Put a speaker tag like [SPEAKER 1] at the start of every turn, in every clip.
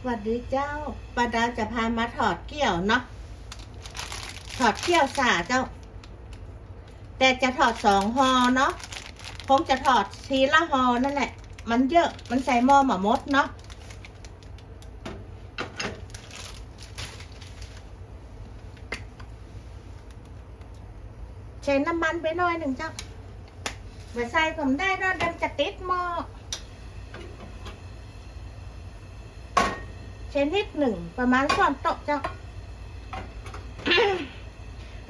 [SPEAKER 1] สวัสดีเจ้าป้าดาวจะพามาถอดเกี่ยวเนาะ ถอดเกี่ยวสาเจ้า แต่จะถอดสองหอเนาะคงจะถอดทีละหอนั่นแหละ มันเยอะ มันใส่หม้อหมามดเนาะ ใช้น้ำมันไปหน่อยหนึ่งเจ้าไปใส่ผมได้เนาะดันจะติดหม้อ ช้นิดหนึ่งประมาณสอนโต๊ะเจ้า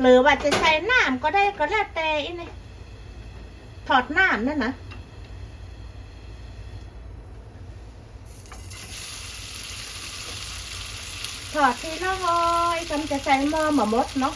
[SPEAKER 1] หรือว่าจะใช้น้ำก็ได้ก็แล้วแต่อีนี่ถอดน้ำนั่นนะถอดทีละหอยกำจะใช้มอหมอมดเนาะ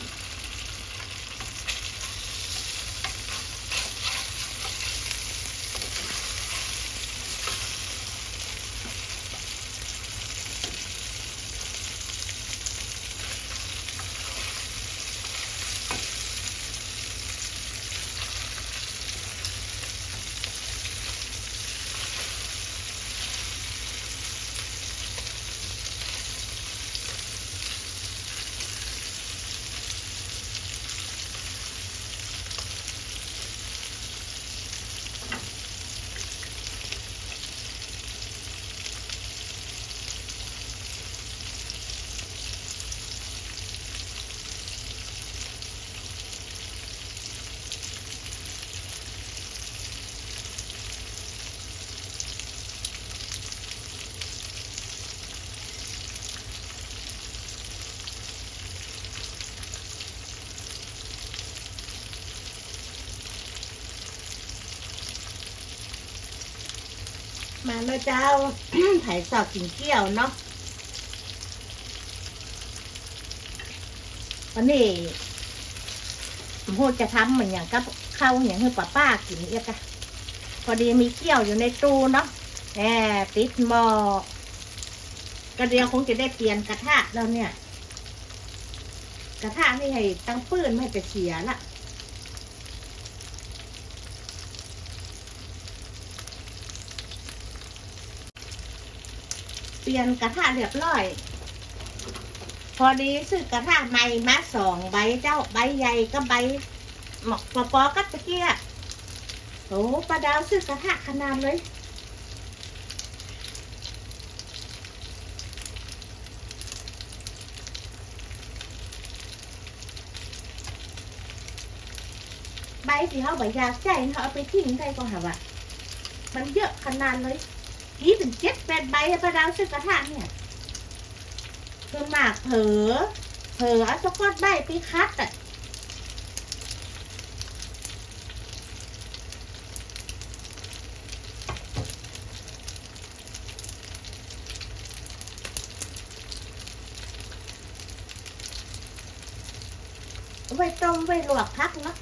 [SPEAKER 1] มาเลยเจ้าไผ่สอบกินเกี้ยวเนาะวันนี้ผมพูดจะทำเหมือนอย่างกับข้าวอย่างให้ป้าป้ากินเอียกะพอดีมีเกี้ยวอยู่ในตู้เนาะแหมติดหม้อกระเดียวคงจะได้เปลี่ยนกระทะแล้วเนี่ย กระทะนี่ให้ตั้งปื้นไม่ให้ไปเสียละ ปลี่ยนกระทะเรียบร้อย พอดีซื้อกระทะใหม่มาสองใบเจ้าใบใหญ่ก็ใบหมอกปอปอๆก็ตะเกียบโอ้ปลาดาวซื้อกระทะขนาดเลยใบที่เขาใบอยาใจเขาเอาไปทิ้งได้ก็หาว่ามันเยอะขนาดเลย ยี่เป็นเจ็ดแปดใบให้ป้าดาวซื้อกระทะเนี่ยส่วนมากเผลอเผลอเอาสกอตใบไปคัดอะไว้ต้มไว้ลวกพักเนาะ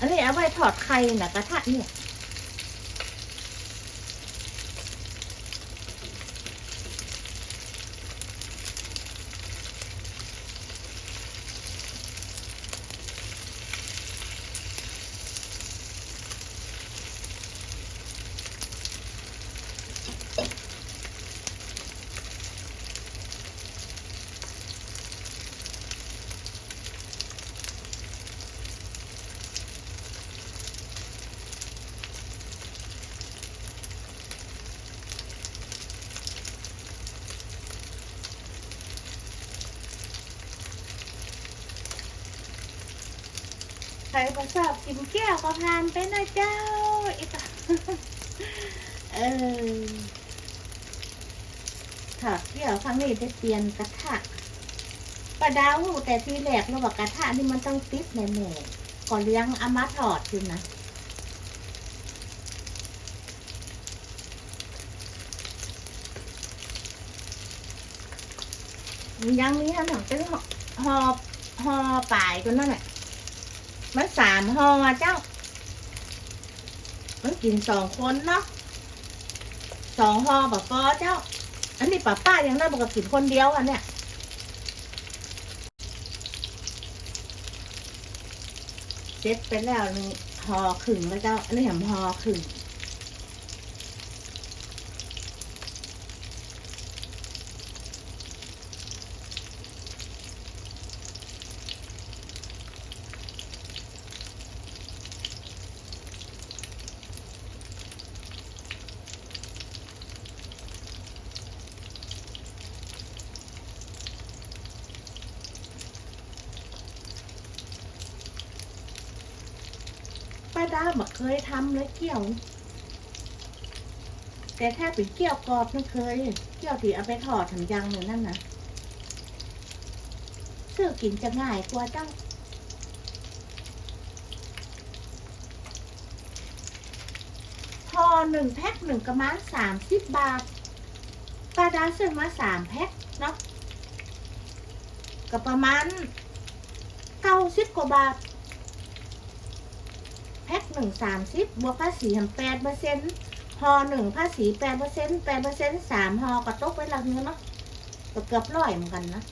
[SPEAKER 1] อันนี้เอาไว้ถอดไข่นะกระทะเนี่ย ใครก็ชอบกินแก้วก็ทานไปนะเจ้าอีกอเออถอดแก้วครั้งนี้ได้เปลี่ยนกระทะปลาดาวหูแต่ทีแรกเราบอกกระทะนี่มันต้องติดในหมูก่อนเลี้ยงอามาถอดอยู่นะยังมีขนมเป็นหอหอปลายตัวนั่นแหละ มันสามห่อเจ้า มันกินสองคนเนาะสองห่อแบบปอเจ้า อันนี้ป้าป้ายังได้บอกกับกินคนเดียวอันเนี้ยเซ็ตไปแล้วนี่ห่อขึงแล้วเจ้า อันนี้แหมห่อขึง ดาบอเคยทำเลยเกี่ยว แต่ถ้าเป็นเกี่ยวกรอบไม่เคย เกี่ยวที่เอาไปทอดทำยังหนึ่งนั่นนะซื้อกินจะง่ายกว่าจ้าพอหนึ่งแพ็คหนึ่งกระมังสามสิบบาทป้าดาซื้อมาสามแพ็คเนาะก็ประมาณเก้าสิบกว่าบาท พ็คหนึ่งสามสิบบวกภาษีแปดเปอร์เซ็นต์หอหนึ่งภาษีแปดเปอร์เซ็นต์แปดเปอร์เซ็นต์สามหอก็ตกไปหลักเนื้อเนาะก็เกือบร้อยเหมือนกันนะ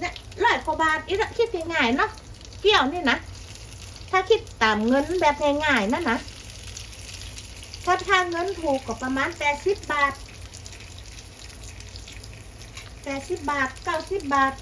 [SPEAKER 1] เนี่ยร้อยกว่าบาทอีกคิดง่ายๆเนาะเกี่ยวนี่นะถ้าคิดตามเงินแบบง่ายๆนั่นนะถ้าถ้าเงินถูกก็ประมาณแปดสิบบาทแปดสิบบาทเก้าสิบบาท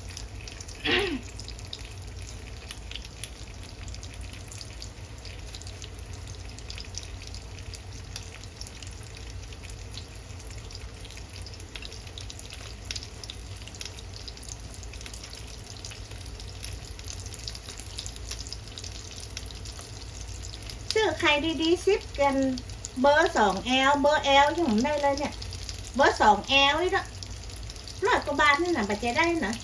[SPEAKER 1] ซื้อ ใครดีๆซิปกันเบอร์สองแอลเบอร์แอลที่ผมได้เลยเนี่ย เบอร์สองแอลนี่ละร้อยกว่าบาทนี่นะปัจจัยได้นะ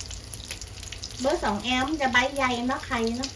[SPEAKER 1] เบอร์สองแอลมันจะใบใหญ่เนาะใครเนาะ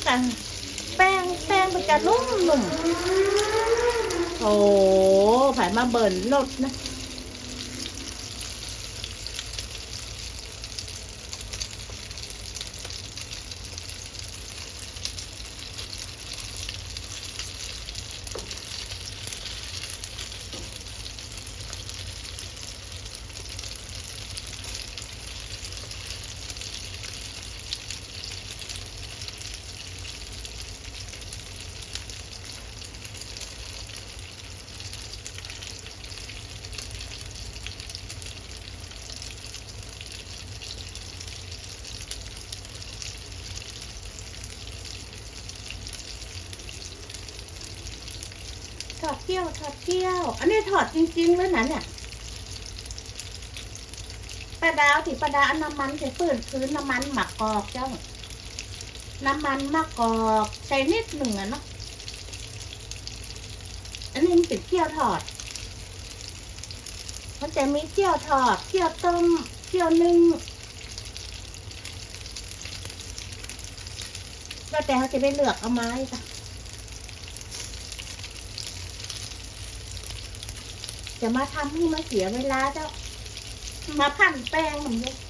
[SPEAKER 1] เอกัน แป้งแป้งมันจะนุ่มหนุ่มโอ้ผ่านมาเบิร์นรถนะ ที่ยวถอดเที่ยว อันนี้ถอดจริงๆเลยนะเนี่ยปลาดาวที่ปลาดาวน้ำมันใส่ปืนพื้นน้ำมันหมักกอกเจ้า น้ำมันมะกอกใส่นิดหนึ่งอะเนาะอันนี้มันเป็นเที่ยวถอดมันจะมีเที่ยวถอดเที่ยวต้มเที่ยวนึ่งแล้วแต่เขาจะไปเลือกเอาไม้ค่ะ จะมาทำให้มาเสียเวลาเจ้า มาพันแป้งมันเลยถอดเส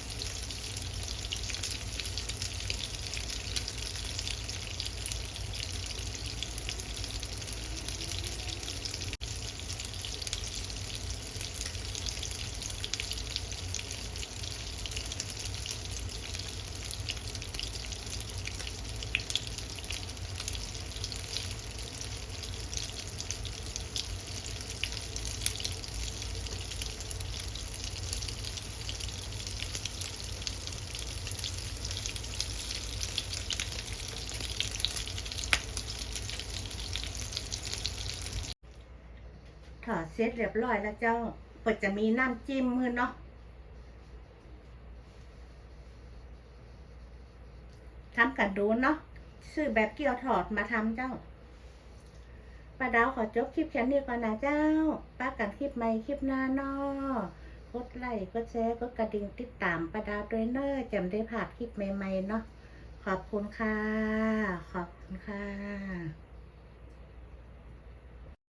[SPEAKER 1] ร็จเรียบร้อยแล้วเจ้าเปิดจะมีน้ำจิ้มมือเนาะทำกันดูเนาะซื้อแบบเกี๊ยวถอดมาทำเจ้าป้าดาวขอจบคลิปแค่นี้ก่อนนะเจ้า ป้ากันคลิปใหม่คลิปหน้าเนาะกดไลค์กดแชร์กดกระดิ่งติดตามป้าดาวด้วยเนอะจำได้ผ่านคลิปใหม่ๆเนาะขอบคุณค่ะ ขอบคุณค่ะ